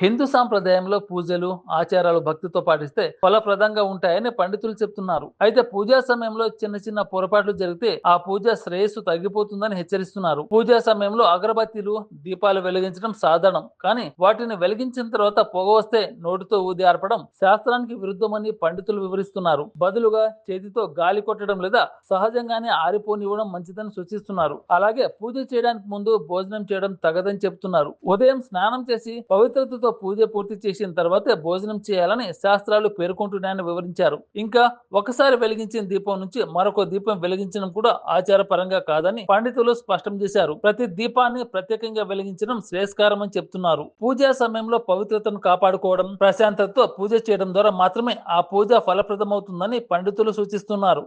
హిందూ సాంప్రదాయంలో పూజలు ఆచారాలు భక్తితో పాటిస్తే ఫలప్రదంగా ఉంటాయని పండితులు చెప్తున్నారు. అయితే పూజా సమయంలో చిన్న చిన్న పొరపాట్లు జరిగితే ఆ పూజ శ్రేయస్సు తగ్గిపోతుందని హెచ్చరిస్తున్నారు. పూజా సమయంలో అగరబత్తీలు దీపాలు వెలిగించడం సాధారణం. కానీ వాటిని వెలిగించిన తర్వాత పొగ వస్తే నోటితో ఊది ఆర్పడం శాస్త్రానికి విరుద్ధమని పండితులు వివరిస్తున్నారు. బదులుగా చేతితో గాలి కొట్టడం లేదా సహజంగానే ఆరిపోనివ్వడం మంచిదని సూచిస్తున్నారు. అలాగే పూజ చేయడానికి ముందు భోజనం చేయడం తగదని చెప్తున్నారు. ఉదయం స్నానం చేసి పవిత్రతతో పూజ పూర్తి చేసిన తర్వాత భోజనం చేయాలని శాస్త్రాలు పేర్కొంటున్నాయని వివరించారు. ఇంకా ఒకసారి వెలిగించిన దీపం నుంచి మరొక దీపం వెలిగించడం కూడా ఆచారపరంగా కాదని పండితులు స్పష్టం చేశారు. ప్రతి దీపాన్ని ప్రత్యేకంగా వెలిగించడం శ్రేయస్కారం అని చెప్తున్నారు. పూజా సమయంలో పవిత్రతను కాపాడుకోవడం ప్రశాంతతతో పూజ చేయడం ద్వారా మాత్రమే ఆ పూజ ఫలప్రదమవుతుందని పండితులు సూచిస్తున్నారు.